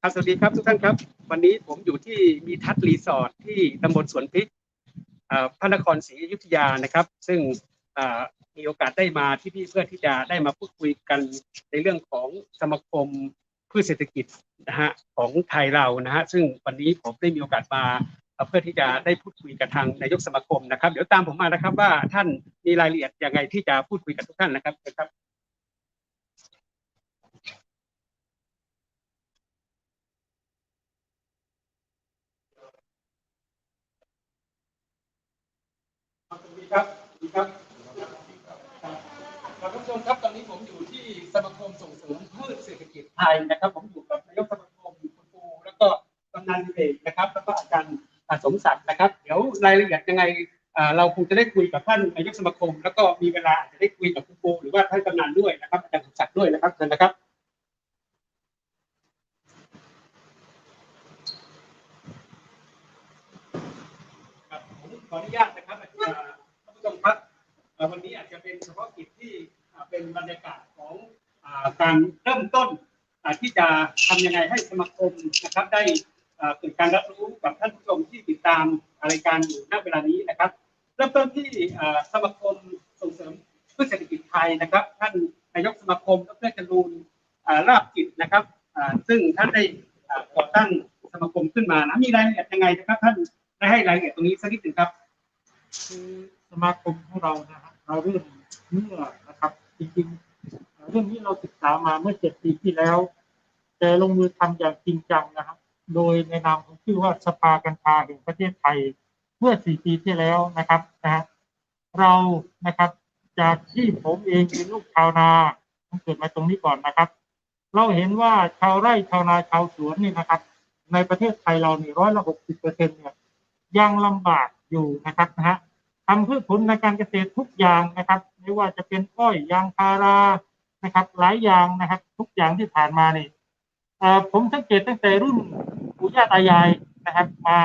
ครับสวัสดีครับทุกท่านครับ วันนี้ผมอยู่ที่มีทัศรีสอร์ทที่ตำบลสวนพริกอ่อพระนครศรีอยุธยานะครับ ซึ่งอ่อมีโอกาสได้มาที่นี่เพื่อที่จะได้มาพูดคุยกันในเรื่องของสมาคมพืชเศรษฐกิจนะฮะของไทยเรานะฮะซึ่งวันนี้ผมได้มีโอกาสมาเอ่อเพื่อที่จะได้พูดคุยกับทางนายกสมาคมนะครับ เดี๋ยวตามผมมานะครับว่าท่านมีรายละเอียดยังไงที่จะพูดคุยกับทุกท่านนะครับเชิญครับ สวัสดี ครับดีครับครับท่านผู้ชมครับตอนนี้ผมอยู่ที่สมาคมส่งเสริมพืชเศรษฐกิจไทยนะครับ ผมอยู่กับนายกสมาคมคุณปูแล้วก็กำนันเรกนะครับแล้วก็อาจารย์สมศักดิ์นะครับ เดี๋ยวรายละเอียดยังไงเราคงจะได้คุยกับท่านนายกสมาคม แล้วก็มีเวลาอาจจะได้คุยกับคุณปูหรือว่าท่านกำนันด้วยนะครับอาจารย์สมศักดิ์ด้วยนะครับเชิญนะครับขออนุญาตนะครับ ฉพาะกิจที่เป็นบรรยากาศของการเริ่มต้นที่จะทำยังไงให้สมาคมนะครับได้เกิดการรับรู้กับท่านผู้ชมที่ติดตามรายการอยู่ณเวลานี้นะครับ เริ่มต้นที่สมาคมส่งเสริมเพืชเศรษฐกิจไทยนะครับ ท่านนายกสมาคมดรจรูนอ่าลาบกิจนะครับซึ่งท่านได้ก่อตั้งสมาคมขึ้นมานะมีรายละเอียดยังไงนะครับ ท่านได้ให้รายละเอียดตรงนี้สักนิดหนึ่งครับคือสมาคมของเรานะฮะเราเริ่ม เมื่อนะครับ จริงๆ เรื่องนี้เราศึกษามาเมื่อเจ็ดปีที่แล้ว แต่ลงมือทำอย่างจริงจังนะครับ โดยในนามของชื่อว่าสภากัญชาแห่งประเทศไทยเมื่อสี่ปีที่แล้วนะครับนะฮะเรานะครับจากที่ผมเองเป็นลูกชาวนาผมเกิดมาตรงนี้ก่อนนะครับ เราเห็นว่าชาวไร่ชาวนาชาวสวนนี่นะครับ ในประเทศไทยเรานี่ร้อยละหกสิบเปอร์เซ็นเนี่ยยังลำบากอยู่นะครับนะฮะ ทำพืชผลในการเกษตรทุกอย่างนะครับ ไม่ว่าจะเป็นอ้อยยางพารานะครับ หลายอย่างนะครับ ทุกอย่างที่ผ่านมานี่ผมสังเกตตั้งแต่รุ่นปู่ย่าตายายนะครับ มา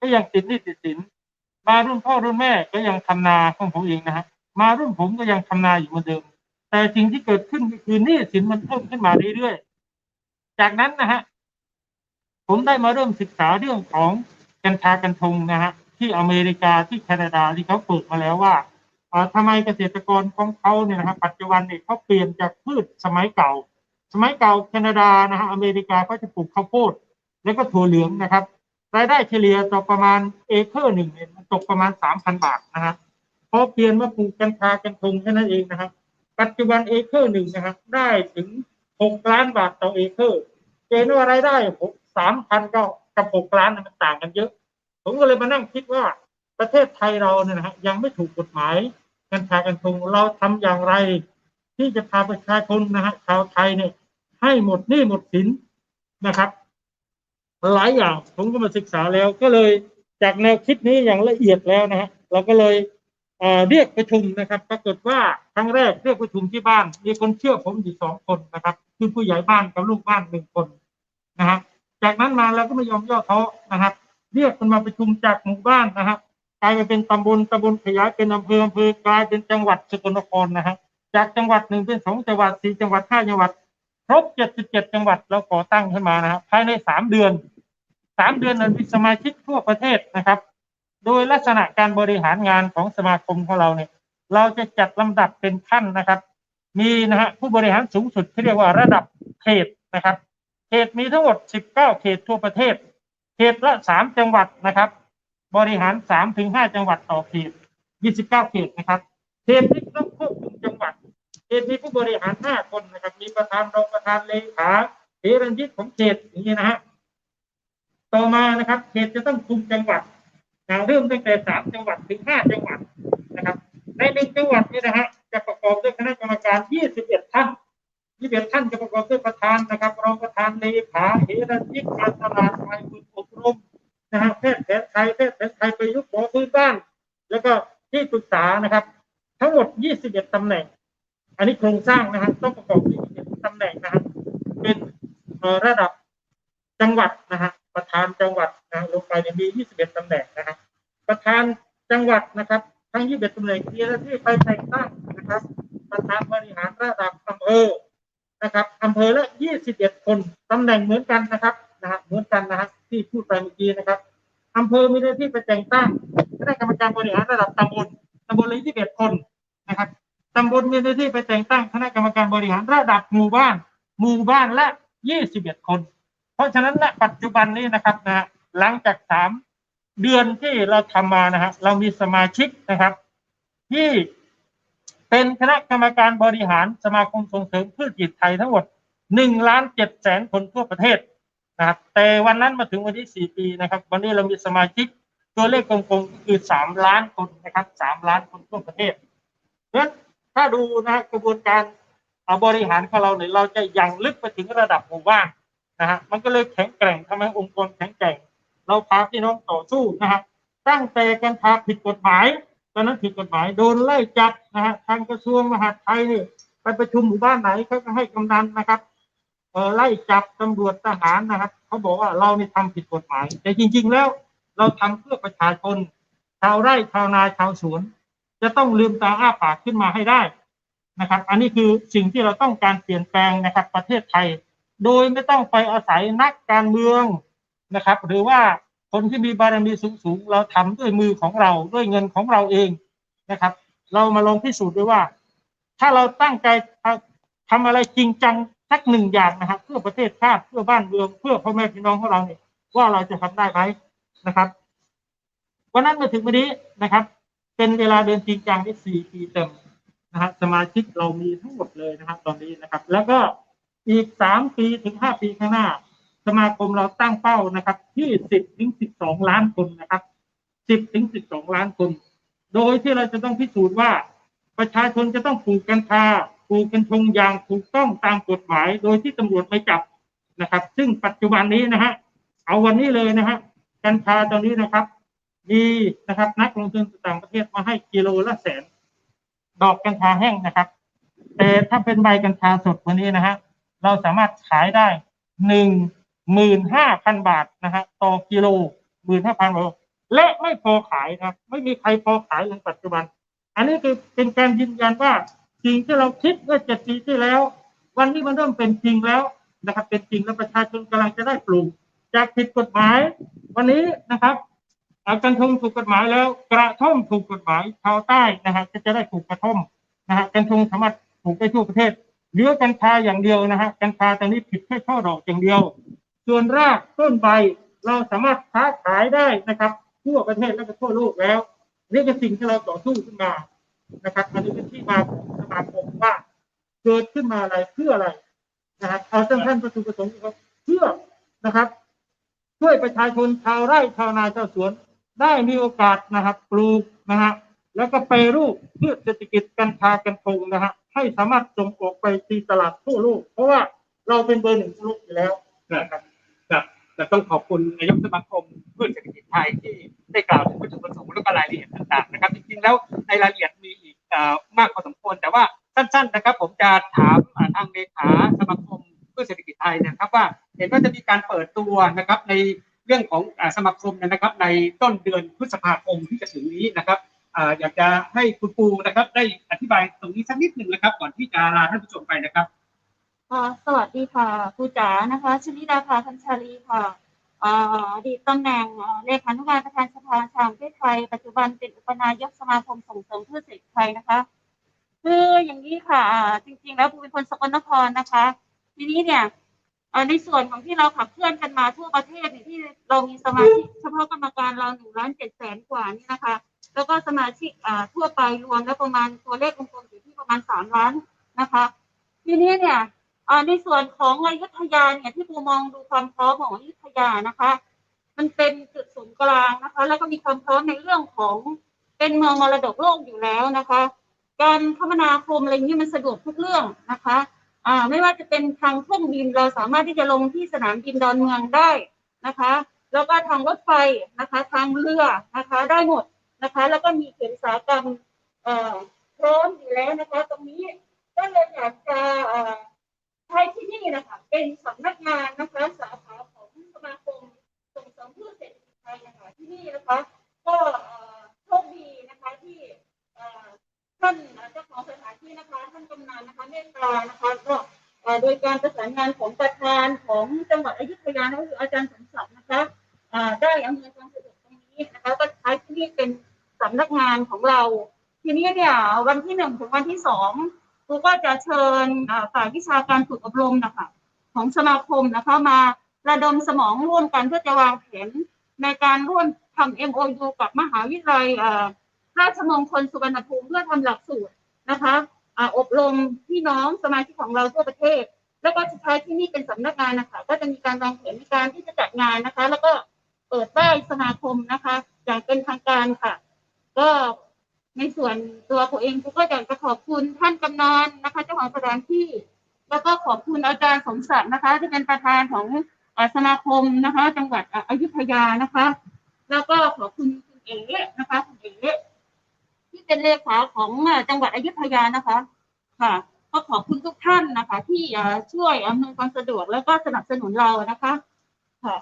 ก็ยังติดนี้ติดสินมารุ่นพ่อรุ่นแม่ก็ยังทำนาของผมเองนะฮะมารุ่นผมก็ยังทำนาอยู่เหมือนเดิม แต่สิ่งที่เกิดขึ้นก็คือนี้สินมันเพิ่มขึ้นมาเรื่อยๆจากนั้นนะฮะผมได้มาเริ่มศึกษาเรื่องของกัญชากัญชงนะฮะ ที่อเมริกาที่แคนาดาที่เขาเปิดมาแล้วว่าเอ่อทำไมเกษตรกรของเขาเนี่ยนะครับปัจจุบันเนี่ยเขาเปลี่ยนจากพืชสมัยเก่า สมัยเก่าแคนาดานะฮะอเมริกาเขาจะปลูกข้าวโพดแล้วก็ถั่วเหลืองนะครับรายได้เฉลี่ยต่อประมาณเอเคอร์หนึ่งเนี่ยมันตกประมาณสามพันบาทนะฮะพอเปลี่ยนมาปลูกกัญชากัญชงแค่นั้นเองนะครับ ปัจจุบันเอเคอร์หนึ่งนะครับได้ถึงหกล้านบาทต่อเอเคอร์เกณฑ์ว่ารายได้หกสามพันก็กับหกล้านมันต่างกันเยอะ ผมก็เลยมานั่งคิดว่าประเทศไทยเราเนี่ยนะฮะยังไม่ถูกกฎหมายกัญชากัญชงเราทำอย่างไร ที่จะพาประชาชนนะฮะชาวไทยเนี่ยให้หมดหนี้หมดสินนะครับ หลายอย่างผมก็มาศึกษาแล้วก็เลยจากแนวคิดนี้อย่างละเอียดแล้วนะฮะเราก็เลยเเรียกประชุมนะครับ ปรากฏว่าครั้งแรกเรียกประชุมที่บ้าน มีคนเชื่อผมอยู่สองคนนะครับ คือผู้ใหญ่บ้านกับลูกบ้านหนึ่งคนนะฮะจากนั้นมาเราก็ไม่ยอมย่อท้อนะครับ เรียกมันมาประชุมจากหมู่บ้านนะครับกลายมาเป็นตำบลตำบลขยายเป็นอำเภออำเภอกลายเป็นจังหวัดสกลนครนะฮะจากจังหวัดหนึ่งเป็นสองจังหวัดสี่จังหวัดห้าจังหวัดครบเจ็ดสิบเจ็ดจังหวัดเราก่อตั้งขึ้นมานะครับภายในสามเดือนสามเดือนนั้นมีสมาชิกทั่วประเทศนะครับ โดยลักษณะการบริหารงานของสมาคมของเราเนี่ย เราจะจัดลำดับเป็นขั้นนะครับ มีนะฮะผู้บริหารสูงสุดที่เรียกว่าระดับเขตนะครับ เขตมีทั้งหมด19เก้าเขตทั่วประเทศ ขตละ3จังหวัดนะครับ บริหาร3ถึง5จังหวัดต่อเขต29เก้าเขตนะครับเขตที่ต้องควบคุมจังหวัดเขตมีผู้บริหาร5คนนะครับ มีประธานรองประธานเลขาเฮรัญยิตของเขตอย่างนี้นะฮะต่อมานะครับเขตจะต้องคุมจังหวัดนะเริ่มตั้งแต่3จังหวัดถึง5จังหวัดนะครับ ในหนึ่งจังหวัดนี่นะฮะจะประกอบด้วยคณะกรรมการ21ท่าน21ท่านจะประกอบด้วยประธานนะครับ รองประธานเลขาเฮรัญยิกการตลาดฝ่ายฝึกอบร นะฮะแพทย์แผนไทยแพทย์แผนไทยประยุกต์หมอพื้นบ้าน แล้วก็ที่ปรึกษานะครับ ทั้งหมด 21ตำแหน่ง อันนี้โครงสร้างนะฮะต้องประกอบด้วย21ตำแหน่งนะฮะเป็นระดับจังหวัดนะฮะประธานจังหวัดนะลงไปเนี่ยมี 21ตำแหน่งนะฮะประธานจังหวัดนะครับ ทั้ง 21ตำแหน่งมีหน้าที่ไปแต่งตั้งนะครับ ประธานบริหารระดับอำเภอนะครับอำเภอละ 21 คนตำแหน่งเหมือนกันนะครับนะฮะเหมือนกันนะฮะ ที่พูดไปเมื่อกี้นะครับอำเภอมีหน้าที่ไปแต่งตั้งคณะกรรมการบริหารระดับตำบลตำบลละ21คนนะครับตำบลมีหน้าที่ไปแต่งตั้งคณะกรรมการบริหารระดับหมู่บ้าน หมู่บ้านละ21คน เพราะฉะนั้นณปัจจุบันนี้นะครับนะหลังจากสามเดือนที่เราทำมานะฮะเรามีสมาชิกนะครับ ที่เป็นคณะกรรมการบริหารสมาคมส่งเสริมพืชกิจไทยทั้งหมดหนึ่งล้านเจ็ดแสนคนทั่วประเทศ นะครับแต่วันนั้นมาถึงวันที่สี่ปีนะครับ วันนี้เรามีสมาชิกตัวเลขกลมๆก็คือสามล้านคนนะครับสามล้านคนทั่วประเทศเพราะฉะนั้นถ้าดูนะฮะกระบวนการเอาบริหารของเราเนี่ยเราจะยังลึกไปถึงระดับหมู่บ้านนะฮะมันก็เลยแข็งแกร่งทำให้องค์กรแข็งแกร่ง เราพาพี่น้องต่อสู้นะฮะตั้งแต่การพาผิดกฎหมายตอนนั้นผิดกฎหมายโดนไล่จับนะฮะทางกระทรวงมหาดไทยนี่ไปประชุมหมู่บ้านไหนเขาก็ให้กำนันนะครับ ไล่จับตำรวจทหารนะครับเขาบอกว่าเรานี่ทำผิดกฎหมาย แต่จริง ๆ แล้ว เราทำเพื่อประชาชนชาวไร่ชาวนาชาวสวน จะต้องลืมตาอ้าปากขึ้นมาให้ได้นะครับ อันนี้คือสิ่งที่เราต้องการเปลี่ยนแปลงนะครับ ประเทศไทย โดยไม่ต้องไปอาศัยนักการเมืองนะครับ หรือว่าคนที่มีบารมีสูงๆเราทำด้วยมือของเราด้วยเงินของเราเองนะครับ เรามาลองพิสูจน์ด้วยว่า ถ้าเราตั้งใจทำอะไรจริงจัง สักหนึ่งอย่างนะครับเพื่อประเทศชาติเพื่อบ้านเมืองเพื่อพ่อแม่พี่น้องของเราเนี่ยว่าเราจะทำได้ไหมนะครับวันนั้นมาถึงวันนี้นะครับ เป็นเวลาเดินจริงจังที่สี่ปีเต็มนะครับสมาชิกเรามีทั้งหมดเลยนะครับ ตอนนี้นะครับ แล้วก็อีกสามปีถึงห้าปีข้างหน้า สมาคมเราตั้งเป้านะครับ ที่สิบถึงสิบสองล้านคนนะครับสิบถึงสิบสองล้านคน โดยที่เราจะต้องพิสูจน์ว่าประชาชนจะต้องปลูกกัญชา ลูกกัญชงอย่างถูกต้องตามกฎหมาย โดยที่ตำรวจไม่จับนะครับ ซึ่งปัจจุบันนี้นะฮะเอาวันนี้เลยนะฮะกัญชาตอนนี้นะครับ มีนะครับนักลงทุนต่างประเทศมาให้กิโลละแสน ดอกกัญชาแห้งนะครับ แต่ถ้าเป็นใบกัญชาสดวันนี้นะฮะเราสามารถขายได้หนึ่งหมื่นห้าพันบาทนะฮะต่อกิโลหมื่นห้าพันบาทและไม่พอขายนะครับ ไม่มีใครพอขายในปัจจุบัน อันนี้คือเป็นการยืนยันว่า สิ่งที่เราคิดเมื่อเจ็ดปีที่แล้ว วันนี้มันเริ่มเป็นจริงแล้วนะครับ เป็นจริงแล้วประชาชนกำลังจะได้ปลูก จากผิดกฎหมาย วันนี้นะครับเอากัญชงถูกกฎหมายแล้ว กระท่อมถูกกฎหมายชาวใต้นะฮะก็จะได้ปลูกกระท่อมนะฮะกัญชงสามารถปลูกได้ทั่วประเทศเหลือกัญชาอย่างเดียวนะฮะกัญชาตอนนี้ผิดแค่ช่อดอกอย่างเดียว ส่วนรากต้นใบเราสามารถค้าขายได้นะครับ ทั่วประเทศและก็ทั่วโลกแล้วนี่คือสิ่งที่เราต่อสู้ขึ้นมา นะครับอันนี้เป็นที่มาของสมาคมว่าเกิดขึ้นมาอะไรเพื่ออะไรนะครับเอาท่านท่านประชุมประสงค์ครับเพื่อนะครับช่วยประชาชนชาวไร่ชาวนาชาวสวน ได้มีโอกาสนะครับปลูกนะฮะแล้วก็ไปรูปเพื่อเศรษฐกิจกัญชากัญชงนะฮะให้สามารถส่งออกไปตีตลาดทั่วโลกเพราะว่าเราเป็นเบอร์หนึ่งทั่วโลกอยู่แล้วนะครับครับแต่ต้องขอบคุณนายกสมาคมเพื่อเศรษฐกิจไทยที่ได้กล่าวถึงวัตถุประสงค์และก็รายละเอียดต่างๆนะครับจริงๆแล้วในรายละเอียดมี มากพอสมควร แต่ว่าสั้นๆนะครับ ผมจะถามอ่าทางเลขาสมาคมเพื่อเศรษฐกิจไทยนะครับ ว่าเห็นว่าจะมีการเปิดตัวนะครับในเรื่องของสมาคมนะครับ ในต้นเดือนพฤษภาคมที่จะถึงนี้นะครับอยากจะให้คุณปูนะครับ ได้อธิบายตรงนี้สักนิดหนึ่งนะครับ ก่อนที่จะลาท่านผู้ชมไปนะครับสวัสดีค่ะครูจ๋านะคะชนิดาภาคัญชาลีค่ะ อดีตตำแหน่งเลขานุการประธานสภาชางประเทศไทย ปัจจุบันเป็นอุปนายกสมาคมส่งเสริมพืชเศรษฐกิจไทยนะคะ คืออย่างนี้ค่ะ จริงๆ แล้วปูเป็นคนสกลนครนะคะ ทีนี้เนี่ยในส่วนของที่เราขับเคลื่อนกันมาทั่วประเทศเนี่ยที่เรามีสมาชิกเฉพาะกรรมการเราหนึ่งล้านเจ็ดแสนกว่านี่นะคะ แล้วก็สมาชิกทั่วไปรวมแล้วประมาณตัวเลขกลมๆอยู่ที่ประมาณสามล้านนะคะ ทีนี้เนี่ย ในส่วนของอยุธยาเนี่ยที่ปูมองดูความพร้อมของอยุธยานะคะ มันเป็นจุดศูนย์กลางนะคะ แล้วก็มีความพร้อมในเรื่องของเป็นเมืองมรดกโลกอยู่แล้วนะคะ การคมนาคมอะไรนี้มันสะดวกทุกเรื่องนะคะอ่าไม่ว่าจะเป็นทางเครื่องบินเราสามารถที่จะลงที่สนามบินดอนเมืองได้นะคะ แล้วก็ทางรถไฟนะคะ ทางเรือนะคะได้หมดนะคะ แล้วก็มีเขียนสากรรมเอ่อพร้อมอยู่แล้วนะคะ ตรงนี้ก็เลยอยากจะเอ่อ ใช้ที่นี่นะคะ เป็นสำนักงานนะคะสาขาของสมาคมส่งเสริมพืชเศรษฐกิจไทยนะคะที่นี่นะคะ ก็โชคดีนะคะที่ท่านเจ้าของสถานที่นะคะท่านกำนันนะคะเมตตานะคะก็โดยการประสานงานของประธานของจังหวัดอยุธยาก็คืออาจารย์สมศักดิ์นะคะได้อำนวยความสะดวกตรงนี้นะคะก็ใช้ที่นี่เป็นสำนักงานของเรา ทีนี้เนี่ยวันที่หนึ่งถึงวันที่สองครูก็จะเชิญฝ่ายวิชาการฝึกอบรมนะคะ ของสมาคมนะคะมาระดมสมองร่วมกันเพื่อจะวางแผนในการร่วมทำ MOU กับมหาวิทยาลัยราชมงคลสุวรรณภูมิเพื่อทำหลักสูตรนะคะอบรมพี่น้องสมาชิกของเราทั่วประเทศ แล้วก็สุดท้ายที่นี่เป็นสำนักงานนะคะ ก็จะมีการวางแผนในการที่จะจัดงานนะคะ แล้วก็เปิดได้สมาคมนะคะ อย่างเป็นทางการค่ะ ก็ในส่วนตัวผมเองก็อยากจะขอบคุณท่านกำนันนะคะ เจ้าของสถานที่ แล้วก็ขอบคุณอาจารย์สมศักดิ์นะคะที่เป็นประธานของอสมาคมนะคะ จังหวัดอยุธยานะคะ แล้วก็ขอบคุณคุณเอ๋นะคะคุณเอ๋ที่เป็นเลขาของจังหวัดอยุธยานะคะ ค่ะ ก็ขอบคุณทุกท่านนะคะ ที่ช่วยอำนวยความสะดวกแล้วก็สนับสนุนเรานะคะค่ะ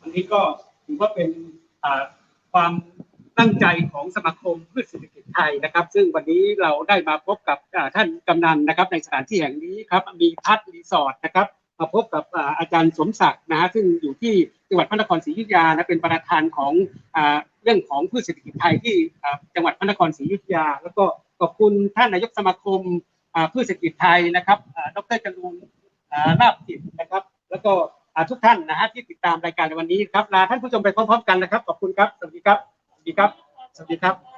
วันนี้ก็ถือว่าเป็นความ ตั้งใจของสมาคมพืชเศรษฐกิจไทยนะครับ ซึ่งวันนี้เราได้มาพบกับท่านกำนันนะครับ ในสถานที่แห่งนี้ครับมีพัฒรีสอร์ทนะครับมาพบกับอาจารย์สมศักดิ์นะฮะซึ่งอยู่ที่จังหวัดพระนครศรีอยุธยานะเป็นประธานของอเรื่องของพืชเศรษฐกิจไทยที่จังหวัดพระนครศรีอยุธยา แล้วก็ขอบคุณท่านนายกสมาคมพืชเศรษฐกิจไทยนะครับดรจรูนอ่าลาบจิตนะครับ แล้วก็ทุกท่านนะฮะที่ติดตามรายการในวันนี้ครับลาท่านผู้ชมไปพร้อมๆกันนะครับขอบคุณครับสวัสดีครับ ดีครับ สวัสดีครับ